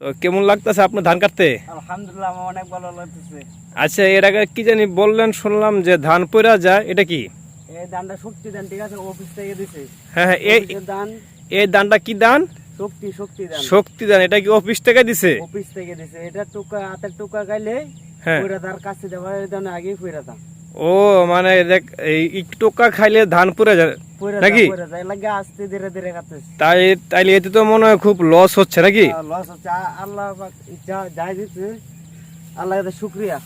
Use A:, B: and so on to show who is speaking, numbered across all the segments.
A: তো কেমন লাগতেছে আপনার ধান কাটতে?
B: আলহামদুলিল্লাহ আমার অনেক ভালো লাগতেছে।
A: আচ্ছা এর আগে কি জানি বললেন শুনলাম যে ধান পইরা যায় এটা কি?
B: এই ধানটা শক্তি ধান ঠিক আছে? অফিস থেকে দিছে।
A: হ্যাঁ হ্যাঁ এই
B: ধান।
A: এই ধানটা কি ধান?
B: শক্তি শক্তি ধান।
A: শক্তি ধান এটা কি অফিস থেকে দিছে?
B: অফিস থেকে দিছে। এটা টুকা হাতের টুকা গাইলে
A: হ্যাঁ।
B: কাছে এই আগে
A: ও মানে দেখ এই টোকা খাইলে ধান পুরে যায়। নাকি? তাই তাইলে এতে তো মনে হয় খুব লস হচ্ছে নাকি?
B: লস হচ্ছে। আল্লাহ যাই দিচ্ছে আল্লাহ শুক্রিয়া।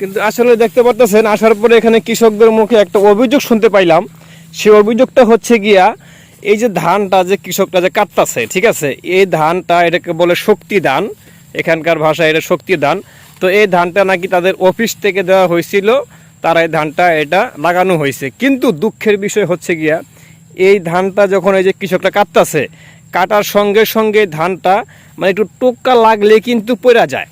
A: কিন্তু আসলে দেখতে পারতেছেন আসার পরে এখানে কৃষকদের মুখে একটা অভিযোগ শুনতে পাইলাম। সেই অভিযোগটা হচ্ছে গিয়া এই যে ধানটা যে কৃষকটা যে কাটতাছে ঠিক আছে? এই ধানটা এটাকে বলে শক্তি ধান। এখানকার ভাষায় এটা শক্তি ধান। তো এই ধানটা নাকি তাদের অফিস থেকে দেওয়া হয়েছিল। তারা এই ধানটা এটা লাগানো হয়েছে। কিন্তু দুঃখের বিষয় হচ্ছে গিয়া, এই ধানটা যখন এই যে কৃষকটা কাটতেছে, কাটার সঙ্গে সঙ্গে ধানটা মানে একটু টোক্কা লাগলে কিন্তু পড়া যায়।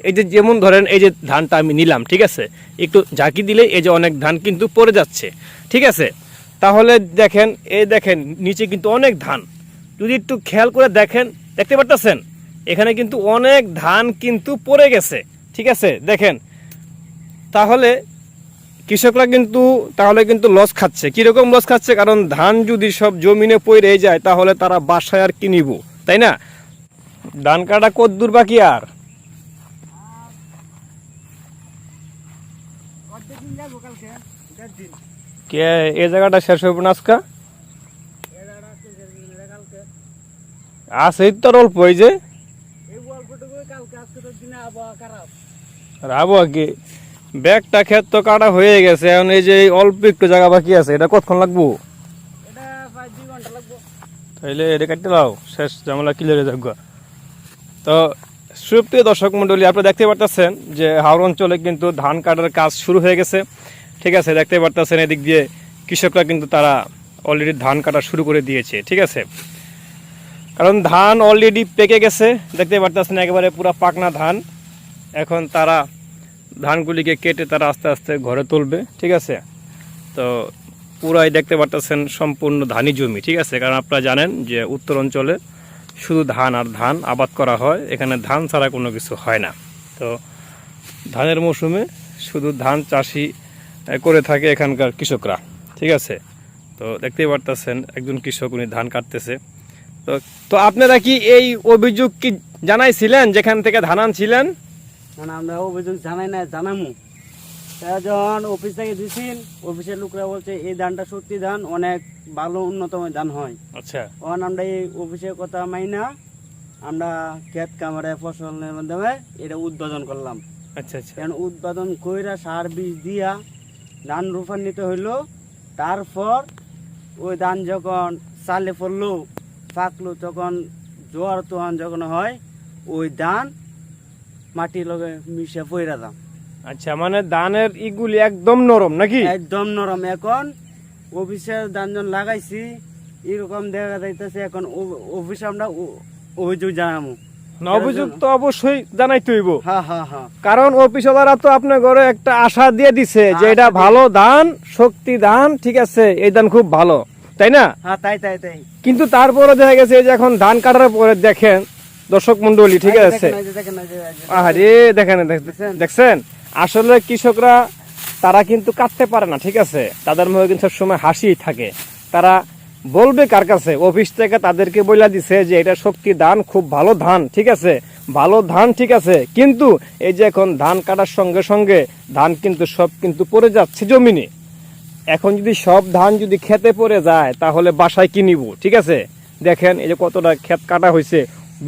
A: এই যে যেমন ধরেন এই যে ধানটা আমি নিলাম, ঠিক আছে? একটু ঝাঁকি দিলে এই যে অনেক ধান কিন্তু পড়ে যাচ্ছে, ঠিক আছে? তাহলে দেখেন, এই দেখেন নিচে কিন্তু অনেক ধান। যদি একটু খেয়াল করে দেখেন, দেখতে পারতেছেন? এখানে কিন্তু অনেক ধান কিন্তু পড়ে গেছে, ঠিক আছে? দেখেন, তাহলে কৃষকরা কিন্তু তাহলে কিন্তু লস খাচ্ছে। কীরকম লস খাচ্ছে? কারণ ধান যদি সব জমিনে পড়ে যায় তাহলে তারা বাসায় আর কি নিব? তাই না? ধান কাটা কত দূর বাকি আর। কে এই জায়গাটা শেষ হইব না আজকা? আছে তো অল্প এই যে। রাবো কি? ব্যাগটা ক্ষেত তো কাটা হয়ে গেছে এখন এই যে অল্প একটু জায়গা বাকি আছে এটা কতক্ষণ লাগবো? তাইলে এটা কাটতে লাও শেষ জামলা ক্লিয়ার হয়ে যাক তো সুপ্রিয় দর্শক মন্ডলী আপনি দেখতে পারতেছেন যে হাওড় অঞ্চলে কিন্তু ধান কাটার কাজ শুরু হয়ে গেছে। ঠিক আছে দেখতে পারতেছেন এদিক দিয়ে কৃষকরা কিন্তু তারা অলরেডি ধান কাটা শুরু করে দিয়েছে ঠিক আছে? কারণ ধান অলরেডি পেকে গেছে দেখতে পারতেছেন একেবারে পুরো পাকনা ধান। এখন তারা ধানগুলিকে কেটে তারা আস্তে আস্তে ঘরে তুলবে, ঠিক আছে? তো পুরাই দেখতে পারতেছেন সম্পূর্ণ ধানি জমি, ঠিক আছে? কারণ আপনারা জানেন যে উত্তর অঞ্চলে শুধু ধান আর ধান আবাদ করা হয়, এখানে ধান ছাড়া কোনো কিছু হয় না। তো ধানের মৌসুমে শুধু ধান চাষি করে থাকে এখানকার কৃষকরা, ঠিক আছে? তো দেখতেই পারতেছেন একজন কৃষক উনি ধান কাটতেছে। তো তো আপনারা কি এই অভিযোগ কি জানাইছিলেন, যেখান থেকে ধান আনছিলেন?
B: মানে আমরা অভিযোগ জানাই না জানামু। তারা যখন অফিস থেকে দিছিল অফিসের লোকরা বলছে এই ধানটা সত্যি ধান অনেক ভালো উন্নতম ধান হয়।
A: আচ্ছা।
B: তখন আমরা এই অফিসের কথা মাইনা আমরা ক্ষেত কামারে ফসলের মাধ্যমে এটা উদ্বোধন করলাম।
A: আচ্ছা আচ্ছা।
B: এখন উৎপাদন কইরা সার বীজ দিয়া ধান রূপান্বিত হইল তারপর ওই ধান যখন চালে পড়ল পাকলো তখন জোয়ার তোহান যখন হয় ওই ধান মাটির লগে মিশে পইরা দাম।
A: আচ্ছা মানে ধানের ইগুলি একদম নরম নাকি?
B: একদম নরম। এখন অফিসের ধান যখন লাগাইছি এরকম দেখা যাইতেছে এখন অফিসে আমরা অভিযোগ জানাব
A: না অভিযোগ তো অবশ্যই
B: হ্যাঁ হ্যাঁ
A: কারণ অফিসাররা তো আপনার ঘরে একটা আশা দিয়ে দিছে যে এটা ভালো ধান শক্তি ধান ঠিক আছে এই ধান খুব ভালো। তাই না?
B: তাই তাই তাই।
A: কিন্তু তারপরে দেখা গেছে যে এখন ধান কাটার পরে দেখেন দর্শক মন্ডলী ঠিক
B: যে
A: আছে? আরে দেখেন
B: দেখছেন?
A: আসলে কৃষকরা তারা কিন্তু কাটতে পারে না ঠিক আছে? তাদের মুখে কিন্তু সবসময় হাসি থাকে। তারা বলবে কার কাছে? অফিস থেকে তাদেরকে বলে দিছে যে এটা শক্তি ধান খুব ভালো ধান ঠিক আছে? ভালো ধান ঠিক আছে? কিন্তু এই যে এখন ধান কাটার সঙ্গে সঙ্গে ধান কিন্তু সব কিন্তু পড়ে যাচ্ছে জমিনে। এখন যদি সব ধান যদি খেতে পড়ে যায় তাহলে বাসায় কি নিব ঠিক আছে? দেখেন এই যে কতটা ক্ষেত কাটা হয়েছে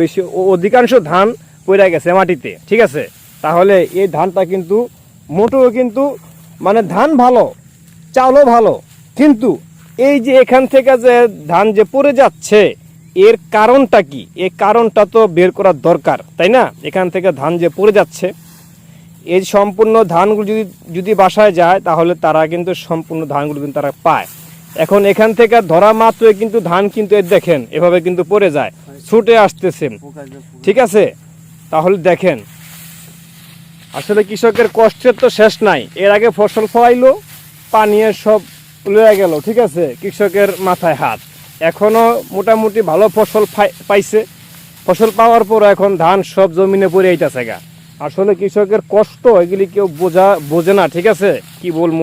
A: বেশি অধিকাংশ ধান পড়ে গেছে মাটিতে, ঠিক আছে? তাহলে এই ধানটা কিন্তু মোটেও কিন্তু মানে ধান ভালো, চালও ভালো, কিন্তু এই যে এখান থেকে যে ধান যে পড়ে যাচ্ছে, এর কারণটা কি? এই কারণটা তো বের করার দরকার, তাই না? এখান থেকে ধান যে পড়ে যাচ্ছে, এই সম্পূর্ণ ধানগুলো যদি যদি বাসায় যায়, তাহলে তারা কিন্তু সম্পূর্ণ ধানগুলো কিন্তু তারা পায়। এখন এখান থেকে ধরা মাত্রই কিন্তু ধান কিন্তু দেখেন, এভাবে কিন্তু পড়ে যায়। ছুটে আসতেছে। ঠিক আছে? তাহলে দেখেন, আসলে কৃষকের কষ্টের তো শেষ নাই। এর আগে ফসল ফলাইলো, পানিয়ে সব লয়ে গেল, ঠিক আছে? কৃষকের মাথায় হাত। এখনও মোটামুটি ভালো ফসল পাইছে। ফসল পাওয়ার পর এখন ধান সব জমিনে পড়ে গা। আসলে কৃষকের কষ্ট, এগুলি কেউ বোঝা, বোঝে না, ঠিক আছে? কি বলব